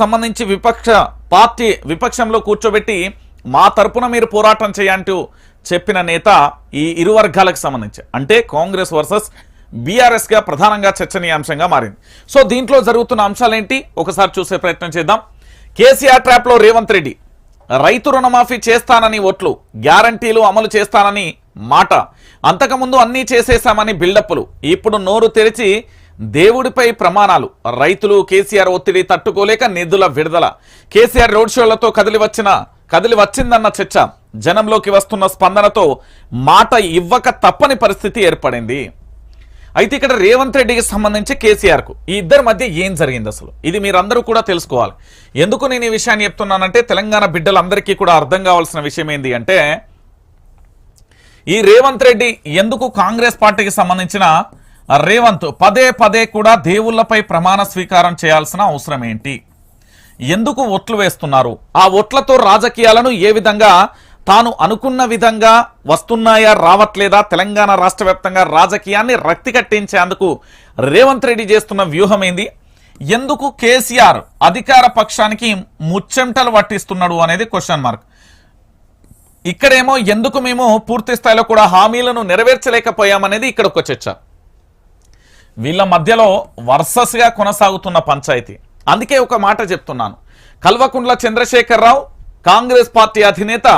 సంబంధించి విపక్ష పార్టీ విపక్షంలో కూర్చోబెట్టి మా తరపున మీరు పోరాటం చేయంటూ చెప్పిన నేత ఈ ఇరు వర్గాలకు సంబంధించి. అంటే కాంగ్రెస్ వర్సెస్ బీఆర్ఎస్గా ప్రధానంగా చర్చనీయాంశంగా మారింది. సో దీంట్లో జరుగుతున్న అంశాలేంటి? ఒకసారి చూసే ప్రయత్నం చేద్దాం. కేసీఆర్ ట్రాప్లో రేవంత్ రెడ్డి రైతు రుణమాఫీ చేస్తానని ఓట్లు గ్యారంటీలు అమలు చేస్తానని మాట. అంతకుముందు అన్నీ చేసేశామని బిల్డప్లు ఇప్పుడు నోరు తెరిచి దేవుడిపై ప్రమాణాలు. రైతులు కేసీఆర్ ఒత్తిడి తట్టుకోలేక నిధుల విడుదల. కేసీఆర్ రోడ్ షోలతో కదిలి వచ్చిన కదిలి వచ్చిందన్న చర్చ. జనంలోకి వస్తున్న స్పందనతో మాట ఇవ్వక తప్పని పరిస్థితి ఏర్పడింది. అయితే ఇక్కడ రేవంత్ రెడ్డికి సంబంధించి కేసీఆర్కు ఈ ఇద్దరి మధ్య ఏం జరిగింది అసలు? ఇది మీరందరూ కూడా తెలుసుకోవాలి. ఎందుకు నేను ఈ విషయాన్ని చెప్తున్నానంటే తెలంగాణ బిడ్డలందరికీ కూడా అర్థం కావాల్సిన విషయం ఏంటి అంటే ఈ రేవంత్ రెడ్డి ఎందుకు కాంగ్రెస్ పార్టీకి సంబంధించిన రేవంత్ పదే పదే కూడా దేవుళ్ళపై ప్రమాణ స్వీకారం చేయాల్సిన అవసరం ఏంటి ఎందుకు ఒట్లు వేస్తున్నారు? ఆ ఒట్లతో రాజకీయాలను ఏ విధంగా తాను అనుకున్న విధంగా వస్తున్నాయా రావట్లేదా తెలంగాణ రాష్ట్ర వ్యాప్తంగా రాజకీయాన్ని రక్తి కట్టించేందుకు రేవంత్ రెడ్డి చేస్తున్న వ్యూహం ఏంది ఎందుకు కేసీఆర్ అధికార పక్షానికి ముచ్చెంటలు పట్టిస్తున్నాడు అనేది క్వశ్చన్ మార్క్ ఇక్కడేమో ఎందుకు మేము పూర్తి స్థాయిలో కూడా హామీలను నెరవేర్చలేకపోయామనేది ఇక్కడ ఒక చర్చ. వీళ్ళ మధ్యలో వర్సస్గా కొనసాగుతున్న పంచాయతీ. అందుకే ఒక మాట చెప్తున్నాను. కల్వకుంట్ల చంద్రశేఖరరావు కాంగ్రెస్ పార్టీ అధినేత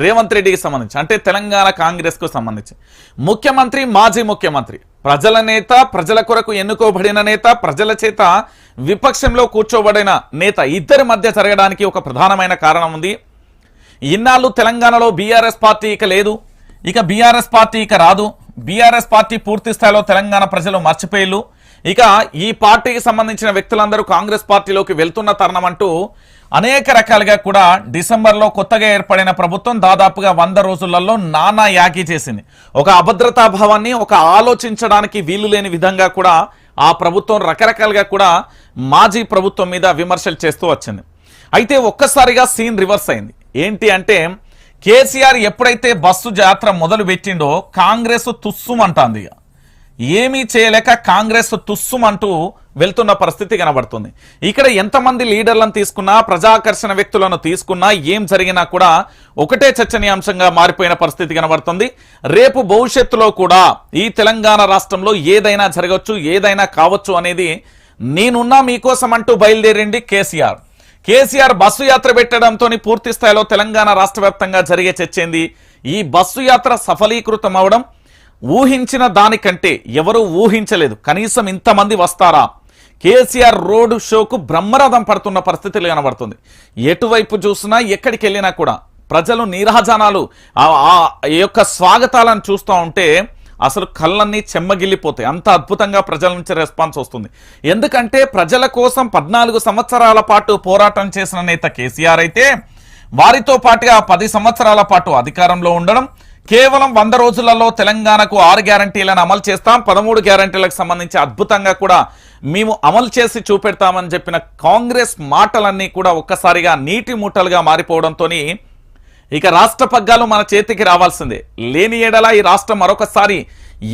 రేవంత్ రెడ్డికి సంబంధించి అంటే తెలంగాణ కాంగ్రెస్కు సంబంధించి. ముఖ్యమంత్రి మాజీ ముఖ్యమంత్రి ప్రజల నేత ప్రజల కొరకు ఎన్నుకోబడిన నేత ప్రజల చేత విపక్షంలో కూర్చోబడిన నేత ఇద్దరి మధ్య జరగడానికి ఒక ప్రధానమైన కారణం ఉంది. ఇన్నాళ్ళు తెలంగాణలో బీఆర్ఎస్ పార్టీ ఇక లేదు. ఇక బీఆర్ఎస్ పార్టీ ఇక రాదు. బీఆర్ఎస్ పార్టీ పూర్తి స్థాయిలో తెలంగాణ ప్రజలు మర్చిపోయిల్లు. ఇక ఈ పార్టీకి సంబంధించిన వ్యక్తులందరూ కాంగ్రెస్ పార్టీలోకి వెళ్తున్న తరుణం అంటూ అనేక రకాలుగా కూడా డిసెంబర్లో కొత్తగా ఏర్పడిన ప్రభుత్వం దాదాపుగా వంద రోజులలో నానా యాకీ చేసింది. ఒక అభద్రతా భావాన్ని ఒక ఆలోచించడానికి వీలు లేని విధంగా కూడా ఆ ప్రభుత్వం రకరకాలుగా కూడా మాజీ ప్రభుత్వం మీద విమర్శలు చేస్తూ వచ్చింది. అయితే ఒక్కసారిగా సీన్ రివర్స్ అయింది. ఏంటి అంటే కేసీఆర్ ఎప్పుడైతే బస్సు జాతర మొదలు పెట్టిండో కాంగ్రెస్ తుస్సుమంటాంది. ఏమీ చేయలేక కాంగ్రెస్ తుస్సుమంటూ వెళ్తున్న పరిస్థితి కనబడుతుంది. ఇక్కడ ఎంతమంది లీడర్లను తీసుకున్నా ప్రజాకర్షణ వ్యక్తులను తీసుకున్నా ఏం జరిగినా కూడా ఒకటే చర్చనీయాంశంగా మారిపోయిన పరిస్థితి కనబడుతుంది. రేపు భవిష్యత్తులో కూడా ఈ తెలంగాణ రాష్ట్రంలో ఏదైనా జరగవచ్చు ఏదైనా కావచ్చు అనేది నేనున్నా మీకోసం అంటూ బయలుదేరింది కేసీఆర్. కేసీఆర్ బస్సు యాత్ర పెట్టడంతో పూర్తి స్థాయిలో తెలంగాణ రాష్ట్ర జరిగే చర్చేంది ఈ బస్సు యాత్ర సఫలీకృతం అవడం ఊహించిన దానికంటే ఎవరూ ఊహించలేదు. కనీసం ఇంతమంది వస్తారా? కేసీఆర్ రోడ్ షోకు బ్రహ్మరథం పడుతున్న పరిస్థితులు కనబడుతుంది. ఎటువైపు చూసినా ఎక్కడికి వెళ్ళినా కూడా ప్రజలు నీరాజనాలు ఆ- ఆ యొక్క స్వాగతాలను చూస్తూ ఉంటే అసలు కళ్ళన్నీ చెమ్మగిల్లిపోతాయి. అంత అద్భుతంగా ప్రజల నుంచి రెస్పాన్స్ వస్తుంది. ఎందుకంటే ప్రజల కోసం పద్నాలుగు సంవత్సరాల పాటు పోరాటం చేసిన నేత కేసీఆర్ అయితే వారితో పాటుగా పది సంవత్సరాల పాటు అధికారంలో ఉండడం కేవలం వంద రోజులలో తెలంగాణకు ఆరు గ్యారంటీలను అమలు చేస్తాం పదమూడు గ్యారంటీలకు సంబంధించి అద్భుతంగా కూడా మేము అమలు చేసి చూపెడతామని చెప్పిన కాంగ్రెస్ మాటలన్నీ కూడా ఒక్కసారిగా నీటి మూటలుగా మారిపోవడంతోని ఇక రాష్ట్ర పగ్గాలు మన చేతికి రావాల్సిందే. లేని ఏడల ఈ రాష్ట్రం మరొకసారి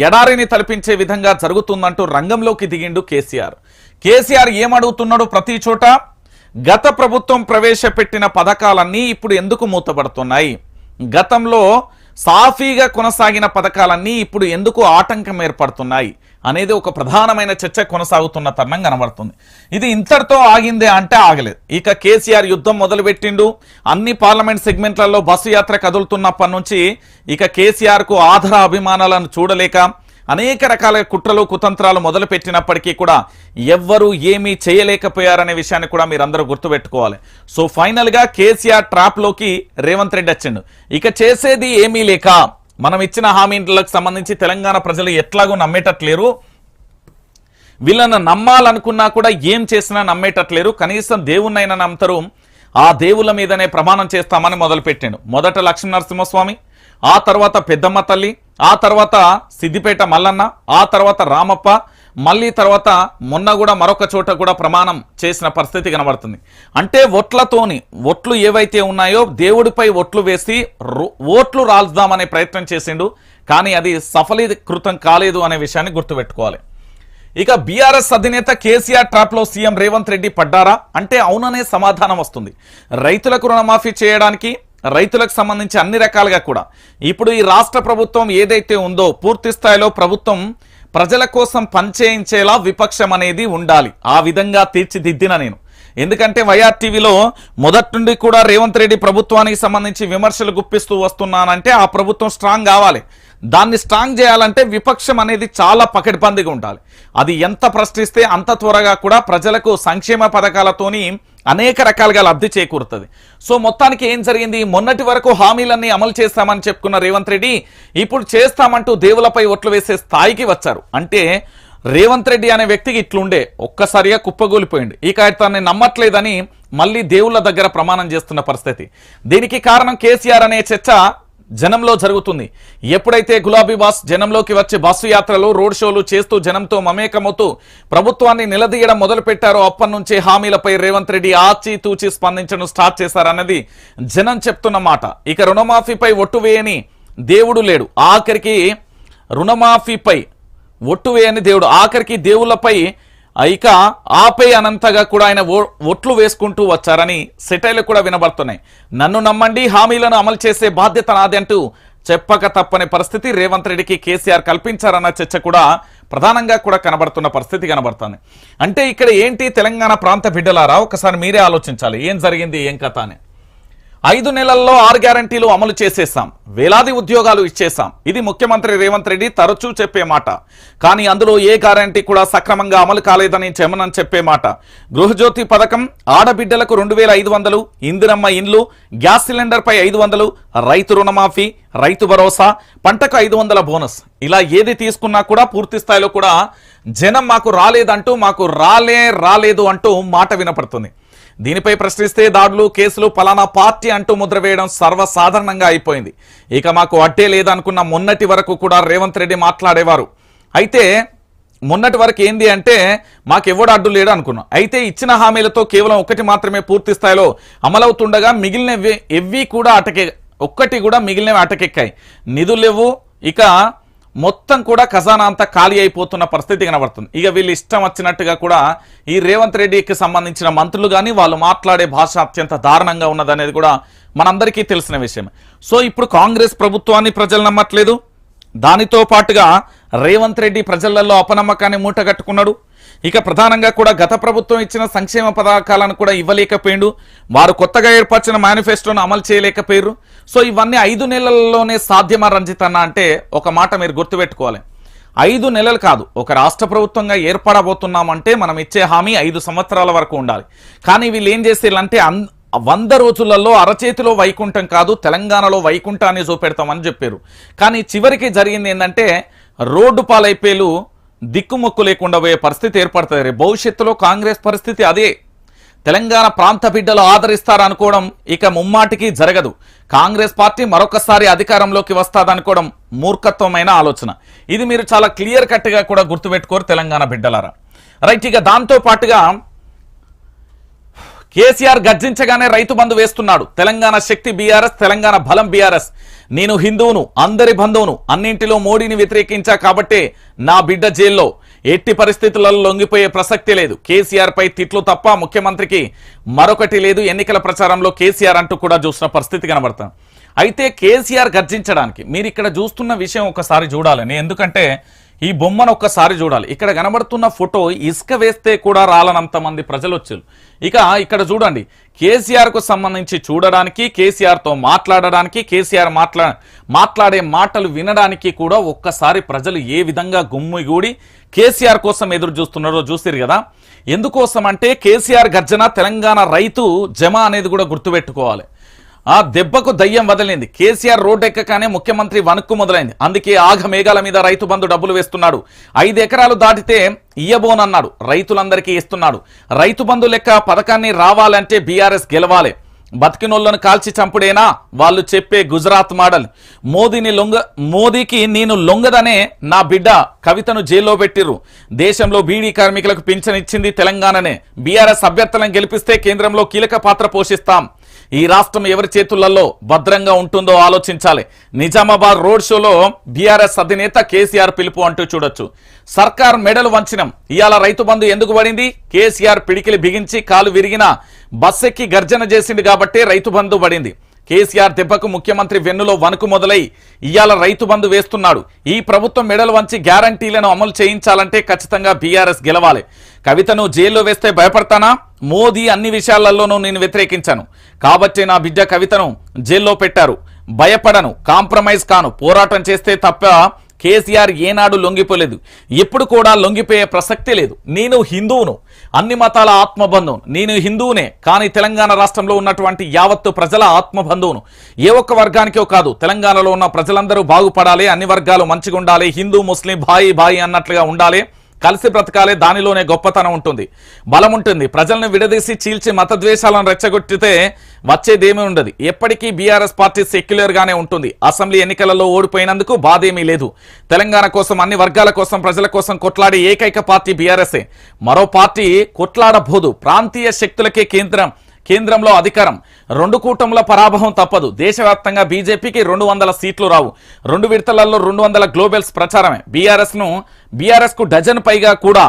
ఎడారిని తలపించే విధంగా జరుగుతుందంటూ రంగంలోకి దిగిండు కేసీఆర్. కేసీఆర్ ఏమడుగుతున్నాడు ప్రతి చోట గత ప్రభుత్వం ప్రవేశపెట్టిన పథకాలన్నీ ఇప్పుడు ఎందుకు మూతపడుతున్నాయి? గతంలో సాఫీగా కొనసాగిన పథకాలన్నీ ఇప్పుడు ఎందుకు ఆటంకం ఏర్పడుతున్నాయి? అనేది ఒక ప్రధానమైన చర్చ కొనసాగుతున్న తరుణం కనబడుతుంది. ఇది ఇంతటితో ఆగిందే అంటే ఆగలేదు. ఇక కేసీఆర్ యుద్ధం మొదలుపెట్టిండు. అన్ని పార్లమెంట్ సెగ్మెంట్లలో బస్సు యాత్ర కదులుతున్నప్పటి నుంచి ఇక కేసీఆర్కు ఆధార అభిమానాలను చూడలేక అనేక రకాల కుట్రలు కుతంత్రాలు మొదలుపెట్టినప్పటికీ కూడా ఎవ్వరూ ఏమీ చేయలేకపోయారనే విషయాన్ని కూడా మీరందరూ గుర్తుపెట్టుకోవాలి. సో ఫైనల్గా కేసీఆర్ ట్రాప్లోకి రేవంత్ రెడ్డి వచ్చిండు. ఇక చేసేది ఏమీ లేక మనం ఇచ్చిన హామీలకు సంబంధించి తెలంగాణ ప్రజలు ఎట్లాగో నమ్మేటట్లేరు. వీళ్ళను నమ్మాలనుకున్నా కూడా ఏం చేసినా నమ్మేటట్లేరు. కనీసం దేవుణ్ణైనా నమ్ముతారు. ఆ దేవుళ్ళ మీదనే ప్రమాణం చేస్తామని మొదలుపెట్టాడు. మొదట లక్ష్మీ నరసింహస్వామి ఆ తర్వాత పెద్దమ్మ తల్లి ఆ తర్వాత సిద్దిపేట మల్లన్న ఆ తర్వాత రామప్ప మళ్ళీ తర్వాత మొన్న కూడా మరొక చోట కూడా ప్రమాణం చేసిన పరిస్థితి కనబడుతుంది. అంటే ఒట్లతోని ఒట్లు ఏవైతే ఉన్నాయో దేవుడిపై ఒట్లు వేసి ఓట్లు రాల్దామనే ప్రయత్నం చేసిండు. కానీ అది సఫలీకృతం కాలేదు అనే విషయాన్ని గుర్తుపెట్టుకోవాలి. ఇక బీఆర్ఎస్ అధినేత కేసీఆర్ ట్రాప్లో సీఎం రేవంత్ రెడ్డి పడ్డారా? అంటే అవుననే సమాధానం వస్తుంది. రైతులకు రుణమాఫీ చేయడానికి రైతులకు సంబంధించి అన్ని రకాలుగా కూడా. ఇప్పుడు ఈ రాష్ట్ర ప్రభుత్వం ఏదైతే ఉందో పూర్తి స్థాయిలో ప్రభుత్వం ప్రజల కోసం పనిచేయించేలా విపక్షం అనేది ఉండాలి. ఆ విధంగా తీర్చిదిద్దిన నేను. ఎందుకంటే వైఆర్ టీవీలో మొదటి నుండి కూడా రేవంత్ రెడ్డి ప్రభుత్వానికి సంబంధించి విమర్శలు గుప్పిస్తూ వస్తున్నానంటే ఆ ప్రభుత్వం స్ట్రాంగ్ కావాలి. దాన్ని స్ట్రాంగ్ చేయాలంటే విపక్షం అనేది చాలా పకడ్బందీగా ఉండాలి. అది ఎంత ప్రశ్నిస్తే అంత త్వరగా కూడా ప్రజలకు సంక్షేమ పథకాలతోని అనేక రకాలుగా లబ్ధి చేకూరుతుంది. సో మొత్తానికి ఏం జరిగింది? మొన్నటి వరకు హామీలన్నీ అమలు చేస్తామని చెప్పుకున్న రేవంత్ రెడ్డి ఇప్పుడు చేస్తామంటూ దేవులపై ఓట్లు వేసే స్థాయికి వచ్చారు. అంటే రేవంత్ రెడ్డి అనే వ్యక్తికి ఇట్లుండే ఒక్కసారిగా కుప్పగూలిపోయింది ఇక తనని నమ్మట్లేదని మళ్ళీ దేవుళ్ళ దగ్గర ప్రమాణం చేస్తున్న పరిస్థితి. దీనికి కారణం కేసీఆర్ అనే చర్చ జనంలో జరుగుతుంది. ఎప్పుడైతే గులాబీ బాస్ జనంలోకి వచ్చి బస్సు యాత్రలు రోడ్ షోలు చేస్తూ జనంతో మమేకమవుతూ ప్రభుత్వాన్ని నిలదీయడం మొదలుపెట్టారో అప్పటి నుంచే హామీలపై రేవంత్ రెడ్డి ఆచి తూచి స్పందించడం స్టార్ట్ చేశారన్నది జనం చెప్తున్న మాట. ఇక రుణమాఫీపై ఒట్టు వేయని దేవుడు లేడు. ఆఖరికి రుణమాఫీపై ఒట్టు వేయని దేవుడు. ఆఖరికి దేవుళ్ళపై ఇక ఆపే అనంతగా కూడా ఆయన ఓ- ఒట్లు వేసుకుంటూ వచ్చారని సెటైలు కూడా వినబడుతున్నాయి. నన్ను నమ్మండి హామీలను అమలు చేసే బాధ్యత నాది అంటూ చెప్పక తప్పని పరిస్థితి రేవంత్ రెడ్డికి కేసీఆర్ కల్పించారన్న చర్చ కూడా ప్రధానంగా కూడా కనబడుతున్న పరిస్థితి కనబడుతుంది. అంటే ఇక్కడ ఏంటి తెలంగాణ ప్రాంత బిడ్డలారా? ఒకసారి మీరే ఆలోచించాలి. ఏం జరిగింది? ఏం కథ అని. ఐదు నెలల్లో ఆరు గ్యారంటీలు అమలు చేసేసాం వేలాది ఉద్యోగాలు ఇచ్చేసాం ఇది ముఖ్యమంత్రి రేవంత్ రెడ్డి తరచూ చెప్పే మాట. కానీ అందులో ఏ గ్యారంటీ కూడా సక్రమంగా అమలు కాలేదని చెమనని చెప్పే మాట. గృహజ్యోతి పథకం ఆడబిడ్డలకు రెండు వేల ఐదు వందలు ఇందిరమ్మ ఇండ్లు గ్యాస్ సిలిండర్పై ఐదు వందలు రైతు రుణమాఫీ రైతు భరోసా పంటకు ఐదు వందల బోనస్. ఇలా ఏది తీసుకున్నా కూడా పూర్తి స్థాయిలో కూడా జనం మాకు రాలేదంటూ మాకు రాలే రాలేదు అంటూ మాట వినపడుతుంది. దీనిపై ప్రశ్నిస్తే దాడులు కేసులు పలానా పార్టీ అంటూ ముద్ర వేయడం సర్వసాధారణంగా అయిపోయింది. ఇక మాకు అడ్డే లేదనుకున్న మొన్నటి వరకు కూడా రేవంత్ రెడ్డి మాట్లాడేవారు. అయితే మొన్నటి వరకు ఏంది అంటే మాకు ఎవడు అడ్డు లేడు అనుకున్నాం. అయితే ఇచ్చిన హామీలతో కేవలం ఒకటి మాత్రమే పూర్తి స్థాయిలో అమలవుతుండగా మిగిలినవి ఎవ్వి కూడా అటకే ఒక్కటి కూడా మిగిలినవి అటకెక్కాయి. నిధులు లేవు. ఇక మొత్తం కూడా ఖజానా అంతా ఖాళీ అయిపోతున్న పరిస్థితి కనబడుతుంది. ఇక వీళ్ళు ఇష్టం వచ్చినట్టుగా కూడా ఈ రేవంత్ రెడ్డికి సంబంధించిన మంత్రులు కానీ వాళ్ళు మాట్లాడే భాష అత్యంత దారుణంగా ఉన్నదనేది కూడా మనందరికీ తెలిసిన విషయం సో ఇప్పుడు కాంగ్రెస్ ప్రభుత్వాన్ని ప్రజలు నమ్మట్లేదు. దానితో పాటుగా రేవంత్ రెడ్డి ప్రజలలో అపనమ్మకాన్ని మూటగట్టుకున్నాడు. ఇక ప్రధానంగా కూడా గత ప్రభుత్వం ఇచ్చిన సంక్షేమ పథకాలను కూడా ఇవ్వలేకపోయిండు. వారు కొత్తగా ఏర్పరిచిన మేనిఫెస్టోను అమలు చేయలేకపోయారు సో ఇవన్నీ ఐదు నెలల్లోనే సాధ్యమా రంజిత్ అన్న అంటే ఒక మాట మీరు గుర్తుపెట్టుకోవాలి. ఐదు నెలలు కాదు ఒక రాష్ట్ర ప్రభుత్వంగా ఏర్పడబోతున్నామంటే మనం ఇచ్చే హామీ ఐదు సంవత్సరాల వరకు ఉండాలి. కానీ వీళ్ళు ఏం చేసేళ్ళంటే అన్ వంద రోజులలో అరచేతిలో వైకుంఠం కాదు తెలంగాణలో వైకుంఠాన్ని చూపెడతామని చెప్పారు. కానీ చివరికి జరిగింది ఏంటంటే రోడ్డు పాలైపోయేలు దిక్కుమొక్కు లేకుండా పోయే పరిస్థితి ఏర్పడుతుంది. రేపు భవిష్యత్తులో కాంగ్రెస్ పరిస్థితి అదే. తెలంగాణ ప్రాంత బిడ్డలు ఆదరిస్తారనుకోవడం ఇక ముమ్మాటికి జరగదు. కాంగ్రెస్ పార్టీ మరొకసారి అధికారంలోకి వస్తాదనుకోవడం మూర్ఖత్వమైన ఆలోచన. ఇది మీరు చాలా క్లియర్ కట్గా కూడా గుర్తుపెట్టుకోరు తెలంగాణ బిడ్డలారా. రైట్ ఇక దాంతో పాటుగా కేసీఆర్ గర్జించగానే రైతు బంధు వేస్తున్నాడు. తెలంగాణ శక్తి బీఆర్ఎస్ తెలంగాణ బలం బీఆర్ఎస్. నేను హిందువును అందరి బంధువును అన్నింటిలో మోడీని వ్యతిరేకించా కాబట్టే నా బిడ్డ జైల్లో. ఎట్టి పరిస్థితులలో లొంగిపోయే ప్రసక్తి లేదు. కేసీఆర్ పై తిట్లు తప్ప ముఖ్యమంత్రికి మరొకటి లేదు. ఎన్నికల ప్రచారంలో కేసీఆర్ అంటూ కూడా చూసిన పరిస్థితి కనబడతాం. అయితే కేసీఆర్ గర్జించడానికి మీరు ఇక్కడ చూస్తున్న విషయం ఒకసారి చూడాలని. ఎందుకంటే ఈ బొమ్మను ఒక్కసారి చూడాలి. ఇక్కడ కనబడుతున్న ఫోటో ఇసుక వేస్తే కూడా రాలనంత మంది ప్రజలు వచ్చారు ఇక ఇక్కడ చూడండి. కేసీఆర్కు సంబంధించి చూడడానికి కేసీఆర్తో మాట్లాడడానికి కేసీఆర్ మాట్లా మాట్లాడే మాటలు వినడానికి కూడా ఒక్కసారి ప్రజలు ఏ విధంగా గుమ్మిగూడి కేసీఆర్ కోసం ఎదురు చూస్తున్నారో చూసిరు కదా. ఎందుకోసం అంటే కేసీఆర్ గర్జన తెలంగాణ రైతు జమ అనేది కూడా గుర్తుపెట్టుకోవాలి. ఆ దెబ్బకు దయ్యం వదిలింది. కేసీఆర్ రోడ్డు ఎక్కగానే ముఖ్యమంత్రి వణుక్కు మొదలైంది. అందుకే ఆగ మేఘాల మీద రైతు బంధు డబ్బులు వేస్తున్నాడు. ఐదు ఎకరాలు దాటితే ఇయ్యబోనన్నాడు. రైతులందరికీ ఇస్తున్నాడు. రైతు బంధు లెక్క పథకాన్ని రావాలంటే బీఆర్ఎస్ గెలవాలి. బతికినోళ్ళను కాల్చి చంపుడేనా? వాళ్ళు చెప్పే గుజరాత్ మోడల్. మోదీని లొంగ మోదీకి నేను లొంగదనే నా బిడ్డ కవితను జైల్లో పెట్టిర్రు. దేశంలో బీడీ కార్మికులకు పింఛనిచ్చింది తెలంగాణనే. బీఆర్ఎస్ అభ్యర్థులను గెలిపిస్తే కేంద్రంలో కీలక పాత్ర పోషిస్తాం. ఈ రాష్ట్రం ఎవరి చేతులలో భద్రంగా ఉంటుందో ఆలోచించాలి. నిజామాబాద్ రోడ్ షోలో బీఆర్ఎస్ అధినేత కేసీఆర్ పిలుపు అంటూ చూడొచ్చు. సర్కార్ మెడలు వంచనం. ఇవాళ రైతు బంధు ఎందుకు పడింది? కేసీఆర్ పిడికిలి బిగించి కాలు విరిగిన బస్సెక్కి గర్జన చేసింది కాబట్టి రైతు బంధు పడింది. కేసీఆర్ దెబ్బకు ముఖ్యమంత్రి వెన్నులో వణుకు మొదలై ఇయాల రైతు బంధు వేస్తున్నాడు. ఈ ప్రభుత్వం మెడలు వంచి గ్యారంటీలను అమలు చేయించాలంటే ఖచ్చితంగా బీఆర్ఎస్ గెలవాలి. కవితను జైల్లో వేస్తే భయపడతానా? మోదీ అన్ని విషయాలలోనూ నేను వ్యతిరేకించాను. కాబట్టి నా బిడ్డ కవితను జైల్లో పెట్టారు. భయపడను కాంప్రమైజ్ కాను. పోరాటం చేస్తే తప్ప కేసీఆర్ ఏనాడు లొంగిపోలేదు. ఎప్పుడు కూడా లొంగిపోయే ప్రసక్తే లేదు. నేను హిందువును. అన్ని మతాల ఆత్మబంధువును. నేను హిందువునే. కానీ తెలంగాణ రాష్ట్రంలో ఉన్నటువంటి యావత్తు ప్రజల ఆత్మబంధువును. ఏ ఒక్క వర్గానికో కాదు. తెలంగాణలో ఉన్న ప్రజలందరూ బాగుపడాలి అన్ని వర్గాలు మంచిగా ఉండాలి హిందూ ముస్లిం భాయి భాయి అన్నట్లుగా ఉండాలి. కలిసి బ్రతకాలే దానిలోనే గొప్పతనం ఉంటుంది. బలం ఉంటుంది. ప్రజలను విడదీసి చీల్చి మతద్వేషాలను రెచ్చగొట్టితే వచ్చేదేమీ ఉండదు. ఎప్పటికీ బీఆర్ఎస్ పార్టీ సెక్యులర్గానే ఉంటుంది. అసెంబ్లీ ఎన్నికలలో ఓడిపోయినందుకు బాధేమీ లేదు. తెలంగాణ కోసం అన్ని వర్గాల కోసం ప్రజల కోసం కొట్లాడే ఏకైక పార్టీ బీఆర్ఎస్ఏ. మరో పార్టీ కొట్లాడబోదు. ప్రాంతీయ శక్తులకే కేంద్రం. కేంద్రంలో అధికారం. రెండు కూటముల పరాభవం తప్పదు. దేశవ్యాప్తంగా బీజేపీకి రెండు వందల సీట్లు రావు. రెండు విడతలలో రెండు వందల గ్లోబల్స్ ప్రచారమే. బీఆర్ఎస్ను బీఆర్ఎస్కు డజన్ పైగా కూడా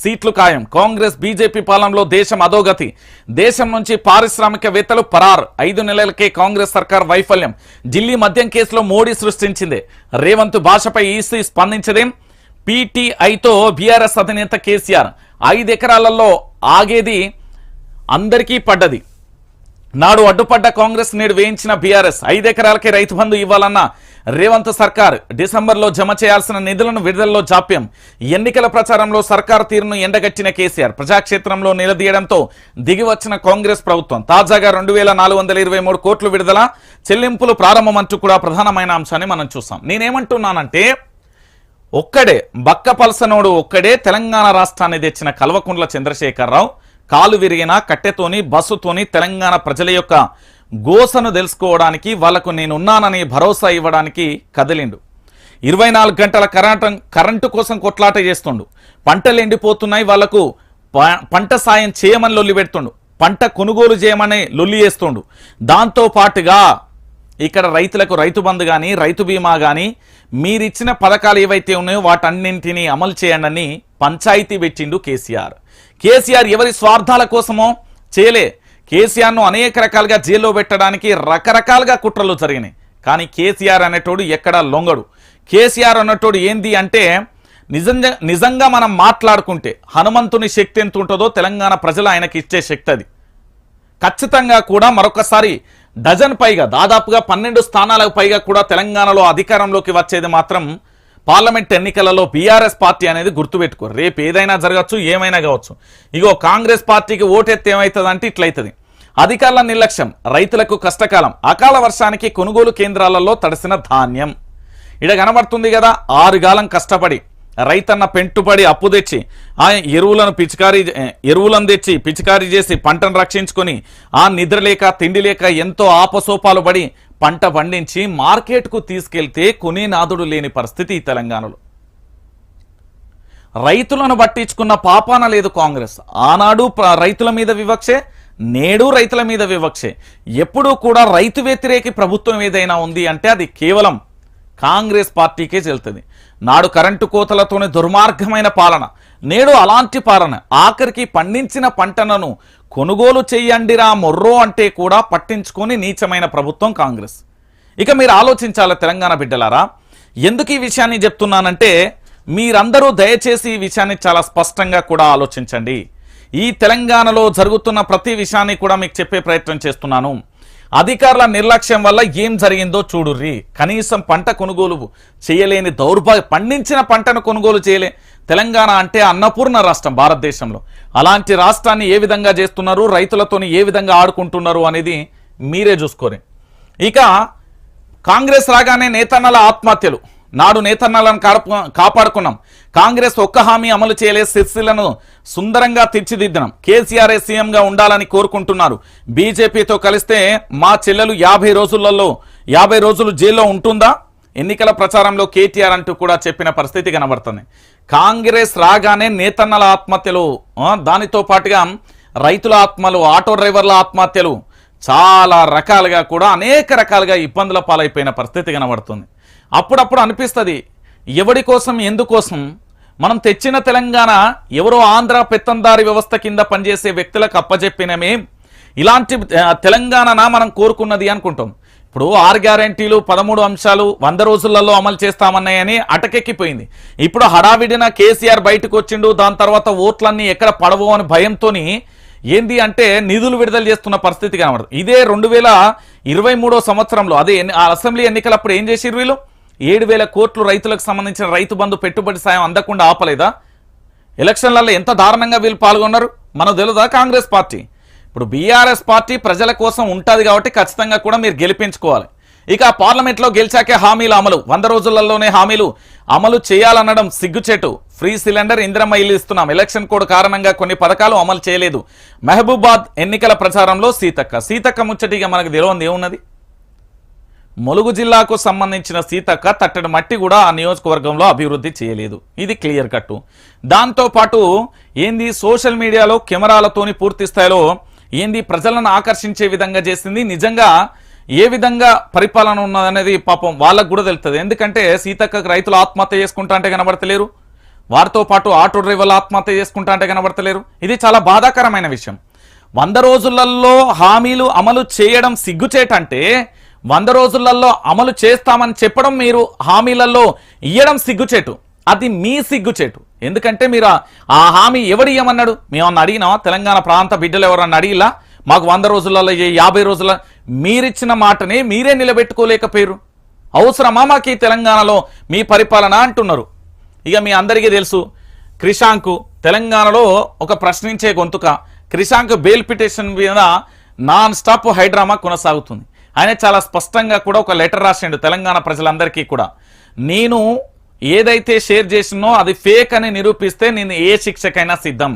సీట్లు ఖాయం. కాంగ్రెస్ బీజేపీ పాలనలో దేశం అధోగతి. దేశం నుంచి పారిశ్రామికవేత్తలు పరార్. ఐదు నెలలకే కాంగ్రెస్ సర్కార్ వైఫల్యం. ఢిల్లీ మద్యం కేసులో మోడీ సృష్టించింది. రేవంత్ భాషపై ఈసీ స్పందించదేం. పీటీఐతో బీఆర్ఎస్ అధినేత కేసీఆర్. ఐదు ఎకరాలలో ఆగేది అందరికీ పడ్డది. నాడు అడ్డుపడ్డ కాంగ్రెస్ నేడు వేయించిన బీఆర్ఎస్ ఐదెకరాలకే రైతు బంధు ఇవ్వాలన్న రేవంత్ సర్కార్ డిసెంబర్లో జమ చేయాల్సిన నిధులను విడుదలలో జాప్యం. ఎన్నికల ప్రచారంలో సర్కార్ తీరును ఎండగట్టిన కేసీఆర్. ప్రజాక్షేత్రంలో నిలదీయడంతో దిగివచ్చిన కాంగ్రెస్ ప్రభుత్వం తాజాగా రెండు వేల నాలుగు వందల ఇరవై మూడు కోట్లు విడుదల చెల్లింపులు ప్రారంభమంటూ కూడా ప్రధానమైన అంశాన్ని మనం చూసాం. నేనేమంటున్నానంటే ఒక్కడే బక్క పలసనోడు ఒక్కడే తెలంగాణ రాష్ట్రాన్ని తెచ్చిన కల్వకుంట్ల చంద్రశేఖరరావు కాలు విరిగిన కట్టెతోని బస్సుతోని తెలంగాణ ప్రజల యొక్క గోసను తెలుసుకోవడానికి వాళ్ళకు నేనున్నానని భరోసా ఇవ్వడానికి కదిలిండు. ఇరవై నాలుగు గంటల కరెంట్ కరెంటు కోసం కొట్లాట చేస్తుండు. పంటలు ఎండిపోతున్నాయి వాళ్ళకు ప- పంట సాయం చేయమని లొల్లి పెడుతుండు. పంట కొనుగోలు చేయమని లొల్లి చేస్తుండు. దాంతో పాటుగా ఇక్కడ రైతులకు రైతు బంధు కానీ రైతు బీమా కానీ మీరిచ్చిన పథకాలు ఏవైతే ఉన్నాయో వాటన్నింటినీ అమలు చేయండి అని పంచాయతీ పెట్టిండు కేసీఆర్. కేసీఆర్ ఎవరి స్వార్థాల కోసమో చేయలే. కేసీఆర్ను అనేక రకాలుగా జైల్లో పెట్టడానికి రకరకాలుగా కుట్రలు జరిగినాయి. కానీ కేసీఆర్ అనేటోడు ఎక్కడా లొంగడు. కేసీఆర్ అన్నటోడు ఏంది అంటే నిజంగా నిజంగా మనం మాట్లాడుకుంటే హనుమంతుని శక్తి ఎంత ఉంటుందో తెలంగాణ ప్రజలు ఆయనకి ఇచ్చే శక్తి అది. ఖచ్చితంగా కూడా మరొకసారి డజన్ పైగా దాదాపుగా పన్నెండు స్థానాలకు పైగా కూడా తెలంగాణలో అధికారంలోకి వచ్చేది మాత్రం పార్లమెంట్ ఎన్నికలలో బీఆర్ఎస్ పార్టీ అనేది గుర్తుపెట్టుకో. రేపు ఏదైనా జరగచ్చు ఏమైనా కావచ్చు. ఇగో కాంగ్రెస్ పార్టీకి ఓటెత్తే ఏమవుతుందంటే ఇట్లయితది అధికారుల నిర్లక్ష్యం రైతులకు కష్టకాలం అకాల వర్షానికి కొనుగోలు కేంద్రాలలో తడిసిన ధాన్యం. ఇడ కనబడుతుంది కదా ఆరుగాలం కష్టపడి రైతన్న పెంటుబడి అప్పు తెచ్చి ఆ ఎరువులను పిచికారీ ఎరువులను తెచ్చి పిచికారీ చేసి పంటను రక్షించుకొని ఆ నిద్ర లేక తిండి లేక ఎంతో ఆపసోపాలు పడి పంట పండించి మార్కెట్కు తీసుకెళ్తే కొనినాదుడు లేని పరిస్థితి ఈ తెలంగాణలో. రైతులను పట్టించుకున్న పాపాన లేదు కాంగ్రెస్. ఆనాడు రైతుల మీద వివక్షే నేడు రైతుల మీద వివక్షే. ఎప్పుడూ కూడా రైతు వ్యతిరేకి ప్రభుత్వం ఏదైనా ఉంది అంటే అది కేవలం కాంగ్రెస్ పార్టీకే చెల్తుంది. నాడు కరెంటు కోతలతోనే దుర్మార్గమైన పాలన. నేడు అలాంటి పాలన. ఆఖరికి పండించిన పంటలను కొనుగోలు చెయ్యండిరా మొర్రో అంటే కూడా పట్టించుకొని నీచమైన ప్రభుత్వం కాంగ్రెస్. ఇక మీరు ఆలోచించాలి తెలంగాణ బిడ్డలారా. ఎందుకు ఈ విషయాన్ని చెప్తున్నానంటే మీరందరూ దయచేసి ఈ విషయాన్ని చాలా స్పష్టంగా కూడా ఆలోచించండి. ఈ తెలంగాణలో జరుగుతున్న ప్రతి విషయాన్ని కూడా మీకు చెప్పే ప్రయత్నం చేస్తున్నాను. అధికారుల నిర్లక్ష్యం వల్ల ఏం జరిగిందో చూడుర్రి. కనీసం పంట కొనుగోలు చేయలేని దౌర్భాగ్య పండించిన పంటను కొనుగోలు చేయలే. తెలంగాణ అంటే అన్నపూర్ణ రాష్ట్రం భారతదేశంలో. అలాంటి రాష్ట్రాన్ని ఏ విధంగా చేస్తున్నారు రైతులతోని ఏ విధంగా ఆడుకుంటున్నారు అనేది మీరే చూసుకోరే. ఇక కాంగ్రెస్ రాగానే నేతన్నల ఆత్మహత్యలు. నాడు నేతన్నలను కాపాడుకున్నాం. కాంగ్రెస్ ఒక్క హామీ అమలు చేయలే సిరిసిల్లను సుందరంగా తీర్చిదిద్దినాం. కేసీఆర్ సీఎంగా ఉండాలని కోరుకుంటున్నారు. బీజేపీతో కలిస్తే మా చెల్లెలు యాభై రోజులలో యాభై రోజులు జైల్లో ఉంటుందా? ఎన్నికల ప్రచారంలో కేటీఆర్ అంటూ కూడా చెప్పిన పరిస్థితి కనబడుతుంది. కాంగ్రెస్ రాగానే నేతన్నల ఆత్మహత్యలు దానితో పాటుగా రైతుల ఆత్మలు ఆటో డ్రైవర్ల ఆత్మహత్యలు చాలా రకాలుగా కూడా అనేక రకాలుగా ఇబ్బందుల పాలైపోయిన పరిస్థితి కనబడుతుంది. అప్పుడప్పుడు అనిపిస్తుంది ఎవడి కోసం ఎందుకోసం? మనం తెచ్చిన తెలంగాణ ఎవరో ఆంధ్ర పెత్తందారి వ్యవస్థ కింద పనిచేసే వ్యక్తులకు అప్పజెప్పినమే ఇలాంటి తెలంగాణనా మనం కోరుకున్నది అనుకుంటాం. ఇప్పుడు ఆరు గ్యారంటీలు పదమూడు అంశాలు వంద రోజులలో అమలు చేస్తామన్నాయని అటకెక్కిపోయింది. ఇప్పుడు హడావిడిన కేసీఆర్ బయటకు వచ్చిండు దాని తర్వాత ఓట్లన్నీ ఎక్కడ పడవో అని భయంతోని ఏంది అంటే నిధులు విడుదల చేస్తున్న పరిస్థితి కనబడదు. ఇదే రెండు వేల ఇరవై మూడో సంవత్సరంలో అదే ఆ అసెంబ్లీ ఎన్నికలప్పుడు ఏం చేసిరు వీళ్ళు? ఏడు వేల కోట్లు రైతులకు సంబంధించిన రైతు బంధు పెట్టుబడి సాయం అందకుండా ఆపలేదా? ఎలక్షన్లలో ఎంత దారుణంగా వీళ్ళు పాల్గొన్నారు? మనకు తెలుదా కాంగ్రెస్ పార్టీ? ఇప్పుడు బీఆర్ఎస్ పార్టీ ప్రజల కోసం ఉంటుంది కాబట్టి ఖచ్చితంగా కూడా మీరు గెలిపించుకోవాలి. ఇక పార్లమెంట్లో గెలిచాకే హామీల అమలు. వంద రోజులలోనే హామీలు అమలు చేయాలనడం సిగ్గుచేటు. ఫ్రీ సిలిండర్ ఇంద్రమ్మ ఇల్లు ఇస్తున్నాం. ఎలక్షన్ కోడ్ కారణంగా కొన్ని పథకాలు అమలు చేయలేదు. మహబూబాద్ ఎన్నికల ప్రచారంలో సీతక్క. సీతక్క ముచ్చటిగా మనకు తెలియంది. ఏమున్నది? ములుగు జిల్లాకు సంబంధించిన సీతక్క తట్టడి మట్టి కూడా ఆ నియోజకవర్గంలో అభివృద్ధి చేయలేదు. ఇది క్లియర్ కట్టు. దాంతోపాటు ఏంది సోషల్ మీడియాలో కెమెరాలతోని పూర్తి స్థాయిలో ఏంది ప్రజలను ఆకర్షించే విధంగా చేసింది నిజంగా ఏ విధంగా పరిపాలన ఉన్నదనేది పాపం వాళ్ళకు కూడా తెలుస్తుంది ఎందుకంటే సీతక్కకు రైతులు ఆత్మహత్య చేసుకుంటా అంటే కనబడతలేరు. వారితో పాటు ఆటో డ్రైవర్లు ఆత్మహత్య చేసుకుంటా అంటే కనబడతలేరు. ఇది చాలా బాధాకరమైన విషయం. వంద రోజులలో హామీలు అమలు చేయడం సిగ్గుచేటంటే వంద రోజులలో అమలు చేస్తామని చెప్పడం మీరు హామీలలో ఇయ్యడం సిగ్గుచేటు. అది మీ సిగ్గుచేటు. ఎందుకంటే మీరు ఆ- హామీ ఎవడు ఇయ్యమన్నాడు? మేమన్నా అడిగినావా? తెలంగాణ ప్రాంత బిడ్డలు ఎవరన్నా అడిగిలా? మాకు వంద రోజులలో ఏ యాభై రోజుల మీరిచ్చిన మాటని మీరే నిలబెట్టుకోలేకపోయారు. అవసరమా మాకు ఈ తెలంగాణలో మీ పరిపాలన అంటున్నారు. ఇక మీ అందరికీ తెలుసు క్రిషాంకు తెలంగాణలో ఒక ప్రశ్నించే గొంతుక. క్రిషాంక్ బెయిల్ పిటిషన్ మీద నాన్ స్టాప్ హైడ్రామా కొనసాగుతుంది. ఆయన చాలా స్పష్టంగా కూడా ఒక లెటర్ రాసిండు తెలంగాణ ప్రజలందరికీ కూడా. నేను ఏదైతే షేర్ చేసినో అది ఫేక్ అని నిరూపిస్తే నేను ఏ శిక్షకైనా సిద్ధం.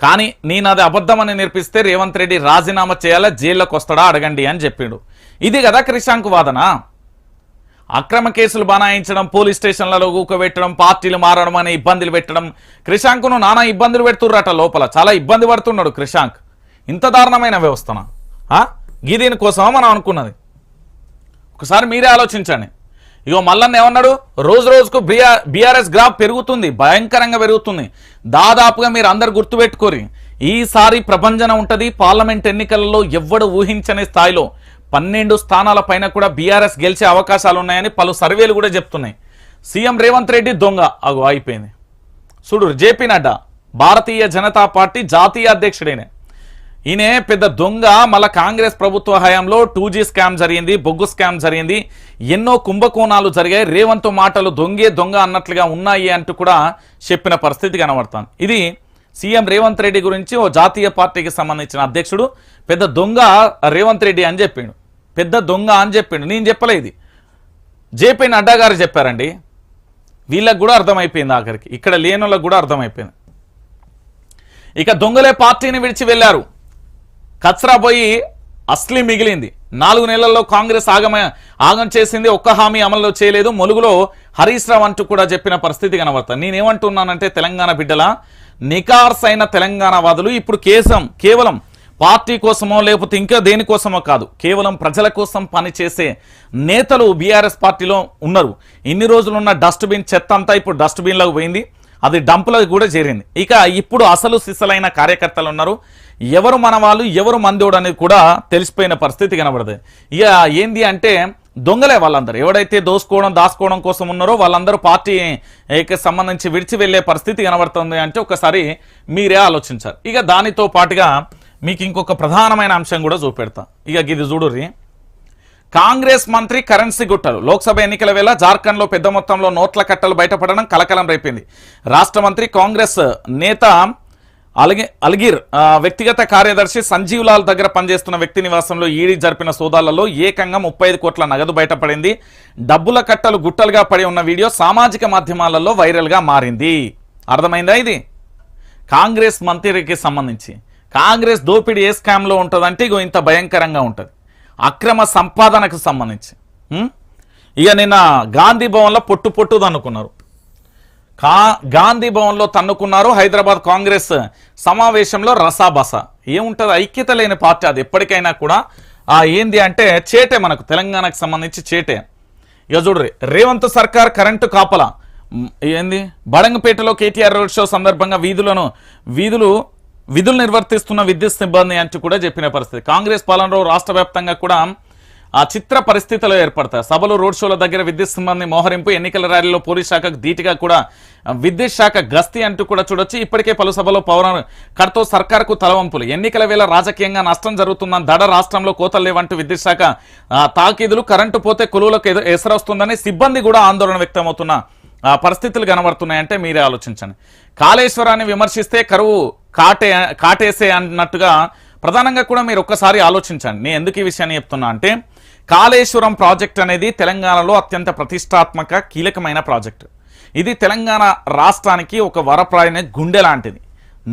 కానీ నేను అది అబద్ధమని నిరూపిస్తే రేవంత్ రెడ్డి రాజీనామా చేయాలా జైల్లోకి వస్తాడా అడగండి అని చెప్పిండు. ఇది కదా క్రిషాంక్ వాదన. అక్రమ కేసులు బనాయించడం పోలీస్ స్టేషన్లలో ఊకబెట్టడం పార్టీలు మారడం అనే ఇబ్బందులు పెట్టడం. క్రిషాంక్ను నానా ఇబ్బందులు పెడుతుర్రట లోపల. చాలా ఇబ్బంది పడుతున్నాడు క్రిషాంక్ ఇంత దారుణమైన వ్యవస్థన? ఆ? గీ మనం అనుకున్నది. ఒకసారి మీరే ఆలోచించండి. ఇగో మల్లన్న ఏమన్నాడు? రోజు రోజుకు బిఆర్ బీఆర్ఎస్ గ్రాఫ్ పెరుగుతుంది భయంకరంగా పెరుగుతుంది. దాదాపుగా మీరు అందరు గుర్తుపెట్టుకోరి ఈసారి ప్రభంజన ఉంటుంది పార్లమెంట్ ఎన్నికలలో ఎవ్వడు ఊహించని స్థాయిలో పన్నెండు స్థానాల పైన కూడా బీఆర్ఎస్ గెలిచే అవకాశాలు ఉన్నాయని పలు సర్వేలు కూడా చెప్తున్నాయి. సీఎం రేవంత్ రెడ్డి దొంగ అగో అయిపోయింది. చూడు జేపీ నడ్డా భారతీయ జనతా పార్టీ జాతీయ అధ్యక్షుడైనా ఈయనే పెద్ద దొంగ మళ్ళీ కాంగ్రెస్ ప్రభుత్వ హయాంలో టూ జీ స్కామ్ జరిగింది బొగ్గు స్కామ్ జరిగింది. ఎన్నో కుంభకోణాలు జరిగాయి. రేవంత్ మాటలు దొంగే దొంగ అన్నట్లుగా ఉన్నాయి అంటూ కూడా చెప్పిన పరిస్థితి కనబడుతుంది ఇది సీఎం రేవంత్ రెడ్డి గురించి ఓ జాతీయ పార్టీకి సంబంధించిన అధ్యక్షుడు పెద్ద దొంగ రేవంత్ రెడ్డి అని చెప్పిండు. పెద్ద దొంగ అని చెప్పిండు. నేను చెప్పలేదు జేపీ నడ్డా గారు చెప్పారండి. వీళ్ళకు కూడా అర్థమైపోయింది ఆఖరికి. ఇక్కడ లేని కూడా అర్థమైపోయింది. ఇక దొంగలే పార్టీని విడిచి వెళ్ళారు. కచ్రా పోయి అస్లీ మిగిలింది. నాలుగు నెలల్లో కాంగ్రెస్ ఆగమ ఆగం చేసింది ఒక్క హామీ అమల్లో చేయలేదు. మొలుగులో హరీష్ రావు అంటూ కూడా చెప్పిన పరిస్థితి కనబడుతుంది నేనేమంటున్నానంటే తెలంగాణ బిడ్డల నికార్స్ అయిన తెలంగాణ వాదులు ఇప్పుడు కేసం కేవలం పార్టీ కోసమో లేకపోతే ఇంకా దేనికోసమో కాదు కేవలం ప్రజల కోసం పనిచేసే నేతలు బీఆర్ఎస్ పార్టీలో ఉన్నారు. ఇన్ని రోజులు ఉన్న డస్ట్బిన్ చెత్త అంతా ఇప్పుడు డస్ట్బిన్లోకి పోయింది. అది డంప్లోకి కూడా చేరింది. ఇక ఇప్పుడు అసలు సిసలైన కార్యకర్తలు ఉన్నారు. ఎవరు మన వాళ్ళు ఎవరు మందోడు అనేది కూడా తెలిసిపోయిన పరిస్థితి కనబడదు. ఇక ఏంది అంటే దొంగలే వాళ్ళందరూ. ఎవడైతే దోసుకోవడం దాచుకోవడం కోసం ఉన్నారో వాళ్ళందరూ పార్టీకి సంబంధించి విడిచి వెళ్ళే పరిస్థితి కనబడుతుంది అంటే ఒకసారి మీరే ఆలోచించారు ఇక దానితో పాటుగా మీకు ఇంకొక ప్రధానమైన అంశం కూడా చూపెడతా. ఇక ఇది చూడుర్రి. కాంగ్రెస్ మంత్రి కరెన్సీ గుట్టలు. లోక్సభ ఎన్నికల వేళ జార్ఖండ్లో పెద్ద మొత్తంలో నోట్ల కట్టలు బయటపడడం కలకలం రేపింది. రాష్ట్ర మంత్రి కాంగ్రెస్ నేత అలాగే అల్గిర్ వ్యక్తిగత కార్యదర్శి సంజీవ్ లాల్ దగ్గర పనిచేస్తున్న వ్యక్తి నివాసంలో ఈడీ జరిపిన సోదాలలో ఏకంగా ముప్పై కోట్ల నగదు బయటపడింది. డబ్బుల కట్టలు గుట్టలుగా పడి ఉన్న వీడియో సామాజిక మాధ్యమాలలో వైరల్గా మారింది. అర్థమైందా ఇది? కాంగ్రెస్ మంత్రికి సంబంధించి. కాంగ్రెస్ దోపిడీ ఏ స్కామ్లో ఉంటుందంటే ఇగో ఇంత భయంకరంగా ఉంటుంది. అక్రమ సంపాదనకు సంబంధించి. ఇక నిన్న గాంధీ భవన్లో పొట్టు పొట్టుదనుకున్నారు. కా గాంధీ భవన్లో తన్నుకున్నారు హైదరాబాద్ కాంగ్రెస్ సమావేశంలో రసాబస ఏముంటుంది? ఐక్యత లేని పార్టీ అది ఎప్పటికైనా కూడా. ఆ ఏంది అంటే చేటే మనకు తెలంగాణకు సంబంధించి చేటే. ఇక చూడ్రి రేవంత్ సర్కార్ కరెంటు కాపల. ఏంది? బడంగపేటలో కేటీఆర్ రోడ్ షో సందర్భంగా వీధులను వీధులు విధులు నిర్వర్తిస్తున్న విద్యుత్ సిబ్బంది అంటూ కూడా చెప్పిన పరిస్థితి. కాంగ్రెస్ పాలనలో రాష్ట్ర వ్యాప్తంగా కూడా ఆ చిత్ర పరిస్థితులు ఏర్పడతాయి. సభలు రోడ్ షోల దగ్గర విద్యుత్ సిబ్బంది మోహరింపు ఎన్నికల ర్యాలీలో పోలీస్ శాఖకు ధీటిగా కూడా విద్యుత్ శాఖ గస్తీ అంటూ కూడా చూడొచ్చు. ఇప్పటికే పలు సభలో పౌర కడతో సర్కార్కు తలవంపులు ఎన్నికల వేళ రాజకీయంగా నష్టం జరుగుతుందని దడ రాష్ట్రంలో కోతలు లేవంటూ విద్యుత్ శాఖ తాకీదులు కరెంటు పోతే కొలువులకు ఎదు- ఎసరొస్తుందని సిబ్బంది కూడా ఆందోళన వ్యక్తమవుతున్న పరిస్థితులు కనబడుతున్నాయంటే మీరే ఆలోచించండి. కాళేశ్వరాన్ని విమర్శిస్తే కరువు కాటే కాటేసే అన్నట్టుగా ప్రధానంగా కూడా మీరు ఒక్కసారి ఆలోచించండి. నేను ఎందుకు ఈ విషయాన్ని చెప్తున్నా అంటే కాళేశ్వరం ప్రాజెక్ట్ అనేది తెలంగాణలో అత్యంత ప్రతిష్టాత్మక కీలకమైన ప్రాజెక్టు. ఇది తెలంగాణ రాష్ట్రానికి ఒక వరప్రాయన గుండె లాంటిది.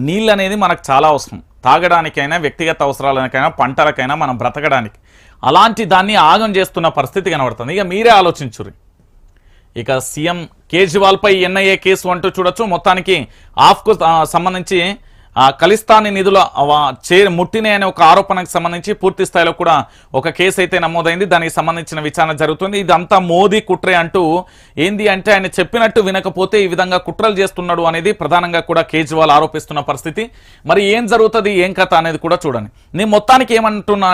నీళ్ళు అనేది మనకు చాలా అవసరం. తాగడానికైనా వ్యక్తిగత అవసరాలకైనా పంటలకైనా మనం బ్రతకడానికి. అలాంటి దాన్ని ఆగం చేస్తున్న పరిస్థితి కనబడుతుంది. ఇక మీరే ఆలోచించుర్రి. ఇక సీఎం కేజ్రీవాల్పై ఎన్ఐఏ కేసు అంటూ చూడొచ్చు. మొత్తానికి ఆఫ్కు సంబంధించి ఖలిస్తానీ నిధుల చే ముట్టినే అనే ఒక ఆరోపణకు సంబంధించి పూర్తి స్థాయిలో కూడా ఒక కేసు అయితే నమోదైంది. దానికి సంబంధించిన విచారణ జరుగుతుంది. ఇదంతా మోదీ కుట్రే అంటూ ఏంది అంటే ఆయన చెప్పినట్టు వినకపోతే ఈ విధంగా కుట్రలు చేస్తున్నాడు అనేది ప్రధానంగా కూడా కేజ్రీవాల్ ఆరోపిస్తున్న పరిస్థితి. మరి ఏం జరుగుతుంది ఏం కథ అనేది కూడా చూడండి. నేను మొత్తానికి ఏమంటున్నా